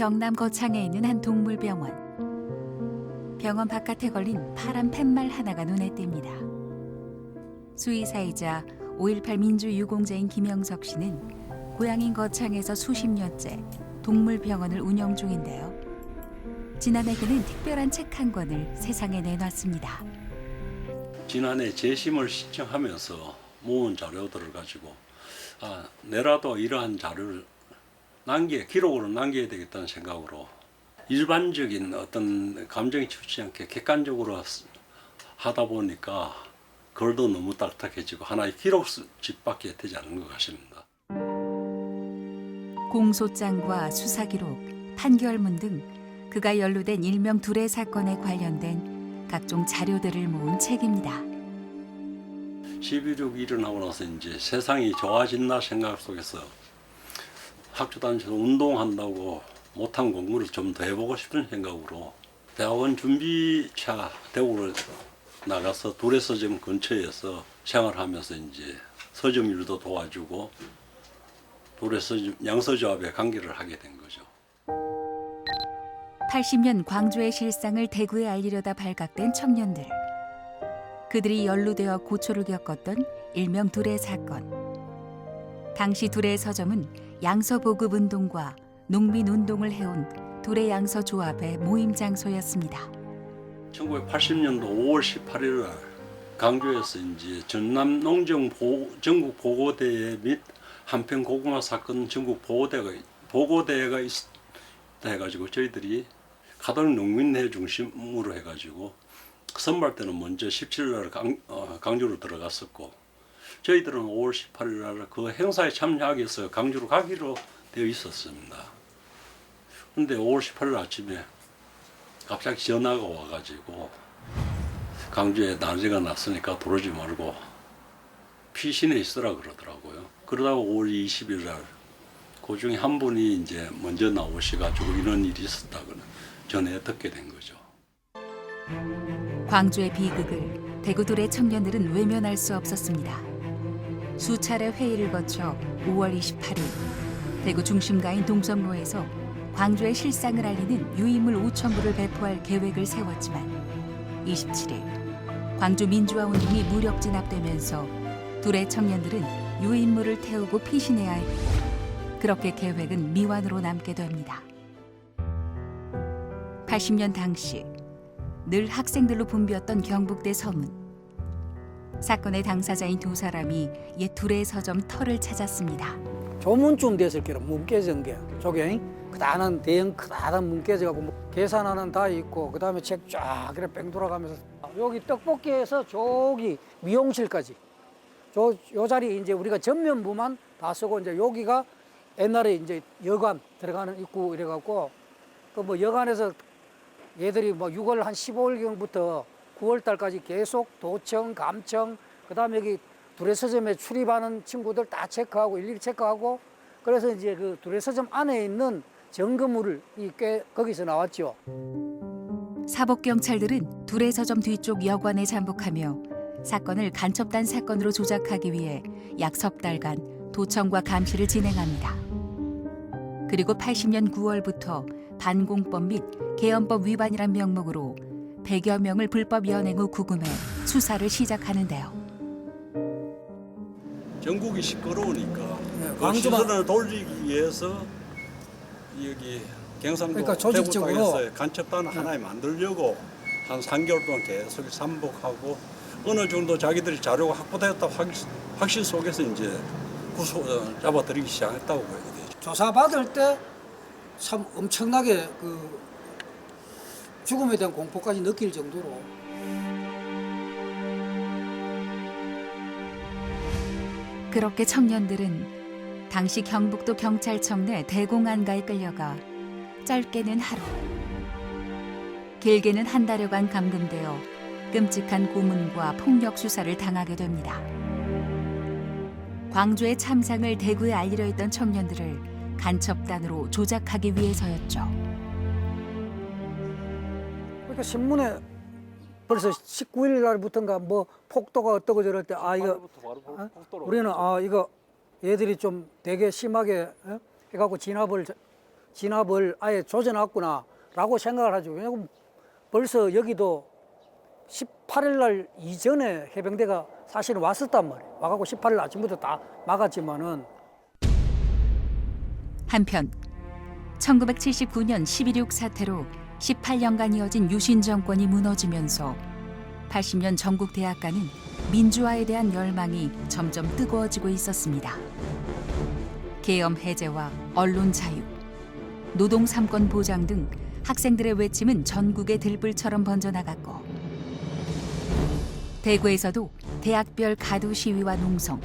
경남 거창에 있는 한 동물병원. 병원 바깥에 걸린 파란 팻말 하나가 눈에 띕니다. 수의사이자 5.18 민주유공자인 김영석 씨는 고향인 거창에서 수십 년째 동물병원을 운영 중인데요. 지난해 그는 특별한 책 한 권을 세상에 내놨습니다. 지난해 재심을 신청하면서 모은 자료들을 가지고 아, 내라도 이러한 자료를 남겨 기록으로 남겨야 되겠다는 생각으로 일반적인 어떤 감정이 치우치 않게 객관적으로 쓰- 하다 보니까 글도 너무 딱딱해지고 하나의 기록집밖에 되지 않은 것 같습니다. 공소장과 수사 기록, 판결문 등 그가 연루된 일명 둘의 사건에 관련된 각종 자료들을 모은 책입니다. 11.6 일어나고 나서 이제 세상이 좋아진다 생각 속에서 학교 다니면서 운동한다고 못한 공부를 좀 더 해보고 싶은 생각으로 대학원 준비차 대구를 나가서 둘의 서점 근처에서 생활하면서 이제 서점 일도 도와주고 둘의 서점 양서조합에 관계를 하게 된 거죠. 80년 광주의 실상을 대구에 알리려다 발각된 청년들. 그들이 연루되어 고초를 겪었던 일명 둘의 사건. 당시 둘의 서점은 양서 보급 운동과 농민 운동을 해온 둘의 양서 조합의 모임 장소였습니다. 1980년도 5월 18일 날 강주에서 이제 전남 농정 보, 전국 보고대회 및 한편 고구마 사건 전국 보고대가 보고대회가 있, 해가지고 저희들이 가덕 농민회 중심으로 해가지고 선발 때는 먼저 17일 날 강, 어, 강주로 들어갔었고 저희들은 5월 18일 날 그 행사에 참여하기 위해서 강주로 가기로 되어 있었습니다. 근데 5월 18일 아침에 갑자기 전화가 와가지고 강주에 난리가 났으니까 들어오지 말고 피신에 있으라 그러더라고요. 그러다가 5월 20일 날, 그 중에 한 분이 이제 먼저 나오셔가지고 이런 일이 있었다고 전해 듣게 된 거죠. 광주의 비극을 대구둘의 청년들은 외면할 수 없었습니다. 수차례 회의를 거쳐 5월 28일 대구 중심가인 동성로에서 광주의 실상을 알리는 유인물 5천 부를 배포할 계획을 세웠지만 27일 광주 민주화 운동이 무력 진압되면서 둘의 청년들은 유인물을 태우고 피신해야 했고 그렇게 계획은 미완으로 남게 됩니다. 80년 당시 늘 학생들로 붐비었던 경북대 서문. 사건의 당사자인 두 사람이 옛 둘의 서점 터를 찾았습니다. 조문쯤 됐을 게로 문 깨진 게 저게 그다는 대형 크다란 문 깨져가고 뭐 계산하는 다 있고 그다음에 책 쫙 그래 뺑 돌아가면서 여기 떡볶이에서 저기 미용실까지 저 요 자리 이제 우리가 전면부만 다 쓰고 이제 여기가 옛날에 이제 여관 들어가는 입구 이래갖고 그 뭐 여관에서 얘들이 뭐 6월 한 15일 경부터 9월 달까지 계속 도청, 감청, 그 다음에 여기 두레 서점에 출입하는 친구들 다 체크하고 일일이 체크하고 그래서 이제 그 두레 서점 안에 있는 점검물을 이꽤 거기서 나왔죠. 사복 경찰들은 둘의 서점 뒤쪽 여관에 잠복하며 사건을 간첩단 사건으로 조작하기 위해 약 석 달간 도청과 감시를 진행합니다. 그리고 80년 9월부터 반공법 및 개헌법 위반이란 명목으로 100여 명을 불법 연행 후 구금해 수사를 시작하는데요. 전국이 시끄러우니까 네, 그 광주만- 시선을 돌리기 위해서 여기 경상도 그러니까 조직적으로- 대구 땅에서 간첩단 하나 만들려고 한 3개월 동안 계속 삼복하고 어느 정도 자기들이 자료가 확보되었다 확신, 확신 속에서 이제 구속 어, 잡아들이기 시작했다고 보게 되죠. 조사 받을 때 참 엄청나게 그 죽음에 대한 공포까지 느낄 정도로 그렇게 청년들은 당시 경북도 경찰청 내 대공안가에 끌려가 짧게는 하루, 길게는 한 달여간 감금되어 끔찍한 고문과 폭력 수사를 당하게 됩니다. 광주의 참상을 대구에 알리려 했던 청년들을 간첩단으로 조작하기 위해서였죠. 그러니까 신문에 벌써 19일 날부터인가 뭐 폭도가 어떠고 저럴 때 아 이거 어? 우리는 아 이거 얘들이 좀 되게 심하게 어? 해갖고 진압을 자- 진압을 아예 조져놨구나라고 생각을 하죠. 왜냐하면 벌써 여기도 18일 날 이전에 해병대가 사실은 왔었단 말이에요. 와갖고 18일 아침부터 다 막았지만은 한편 1979년 11.6 사태로 18년간 이어진 유신 정권이 무너지면서 80년 전국 대학가는 민주화에 대한 열망이 점점 뜨거워지고 있었습니다. 계엄 해제와 언론 자유, 노동 삼권 보장 등 학생들의 외침은 전국에 들불처럼 번져나갔고 대구에서도 대학별 가두 시위와 농성,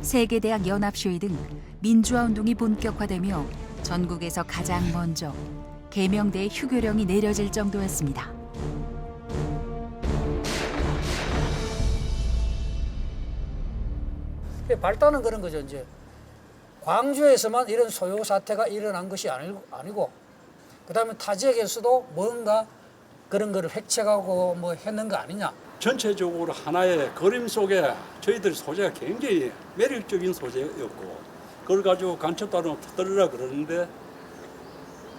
세계대학 연합 시위 등 민주화 운동이 본격화되며 전국에서 가장 먼저 개명대의 휴교령이 내려질 정도였습니다. 발단은 그런 거죠. 이제 광주에서만 이런 소요 사태가 일어난 것이 아니고, 아니고 그다음에 타 지역에서도 뭔가 그런 거를 획책하고 뭐 했는 거 아니냐. 전체적으로 하나의 그림 속에 저희들 소재가 굉장히 매력적인 소재였고 그걸 가지고 간첩단으로 터뜨리라 그러는데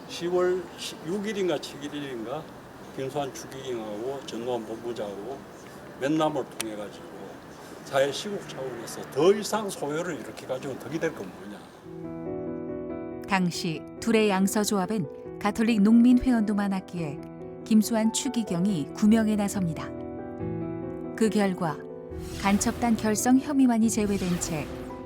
10월 6일인가 7일인가 김수환 추기경하고 전두환 본부장하고 면담을 통해 가지고 사회 시국 차원에서 더 이상 소요를 이렇게 가지고 덕이 될 건 뭐냐. 당시 둘의 양서 조합엔 가톨릭 농민 회원도 많았기에 김수환 추기경이 구명에 나섭니다. 그 결과 간첩단 결성 혐의만이 제외된 채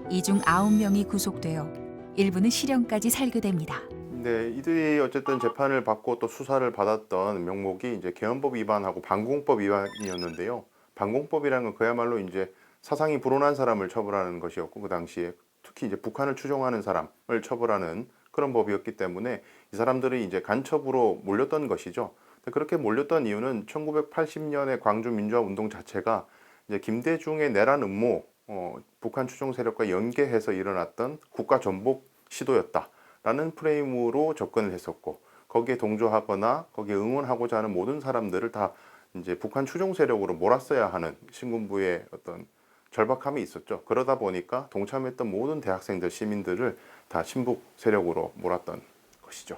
이중 아홉 명이 구속되어 일부는 실형까지 살게 됩니다. 네, 이들이 어쨌든 재판을 받고 또 수사를 받았던 명목이 이제 개헌법 위반하고 반공법 위반이었는데요. 반공법이라는 건 그야말로 이제 사상이 불온한 사람을 처벌하는 것이었고 그 당시에 특히 이제 북한을 추종하는 사람을 처벌하는 그런 법이었기 때문에 이 사람들이 이제 간첩으로 몰렸던 것이죠. 그렇게 몰렸던 이유는 1980년의 광주 민주화 운동 자체가 이제 김대중의 내란 음모, 어, 북한 추종 세력과 연계해서 일어났던 국가 전복 시도였다 라는 프레임으로 접근을 했었고 거기에 동조하거나 거기에 응원하고자 하는 모든 사람들을 다 이제 북한 추종 세력으로 몰았어야 하는 신군부의 어떤 절박함이 있었죠. 그러다 보니까 동참했던 모든 대학생들, 시민들을 다 신북 세력으로 몰았던 것이죠.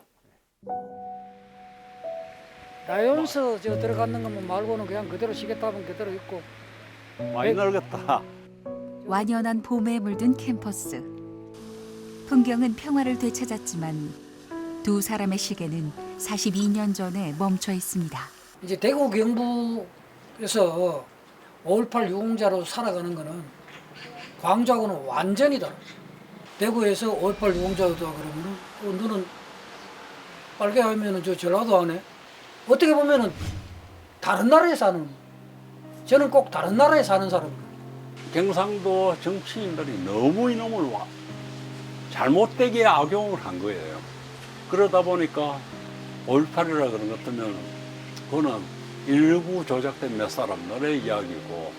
라이온스 저 들어가는 것만 말고는 그냥 그대로 시계탑은 그대로 있고 많이 늙었다. 완연한 봄에 물든 캠퍼스. 풍경은 평화를 되찾았지만 두 사람의 시계는 42년 전에 멈춰 있습니다. 이제 대구 경북에서 5.18 유공자로 살아가는 거는 광주하고는 완전히 다르 대구에서 5.18 유공자다 그러면은 어, 너는 빨개 하면은 저 전라도 안에 어떻게 보면은 다른 나라에 사는 저는 꼭 다른 나라에 사는 사람이에요. 경상도 정치인들이 너무 이놈을 와, 잘못되게 악용을 한 거예요. 그러다 보니까 5.18이라 그런 것 같으면 그거는 일부 조작된 몇 사람들의 이야기고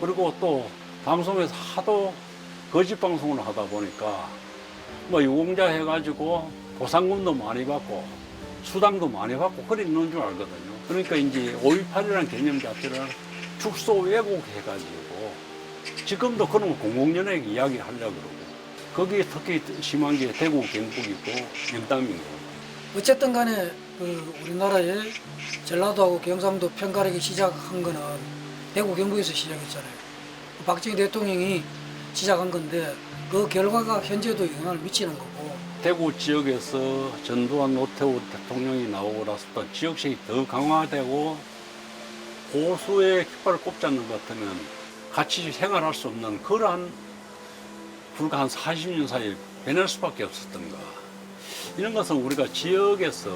그리고 또 방송에서 하도 거짓 방송을 하다 보니까 뭐 유공자 해가지고 보상금도 많이 받고 수당도 많이 받고 그래 있는 줄 알거든요. 그러니까 이제 5.18이라는 개념 자체를 축소 왜곡해가지고 지금도 그런 공공연하게 이야기 하려고 그러고 거기에 특히 심한 게 대구 경북이고 거고 어쨌든 간에 그 우리나라의 전라도하고 경상도 편가르기 시작한 거는 대구 경북에서 시작했잖아요. 그 박정희 대통령이 시작한 건데 그 결과가 현재도 영향을 미치는 거고 대구 지역에서 전두환 노태우 대통령이 나오고 나서부터 지역색이 더 강화되고 고수의 깃발을 꼽지 않는 것 같으면 같이 생활할 수 없는 그러한 불과 한 40년 사이에 변할 수밖에 없었던가. 이런 것은 우리가 지역에서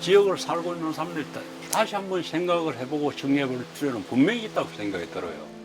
지역을 살고 있는 사람들이 다- 다시 한번 생각을 해보고 정리해 볼 필요는 분명히 있다고 생각이 들어요.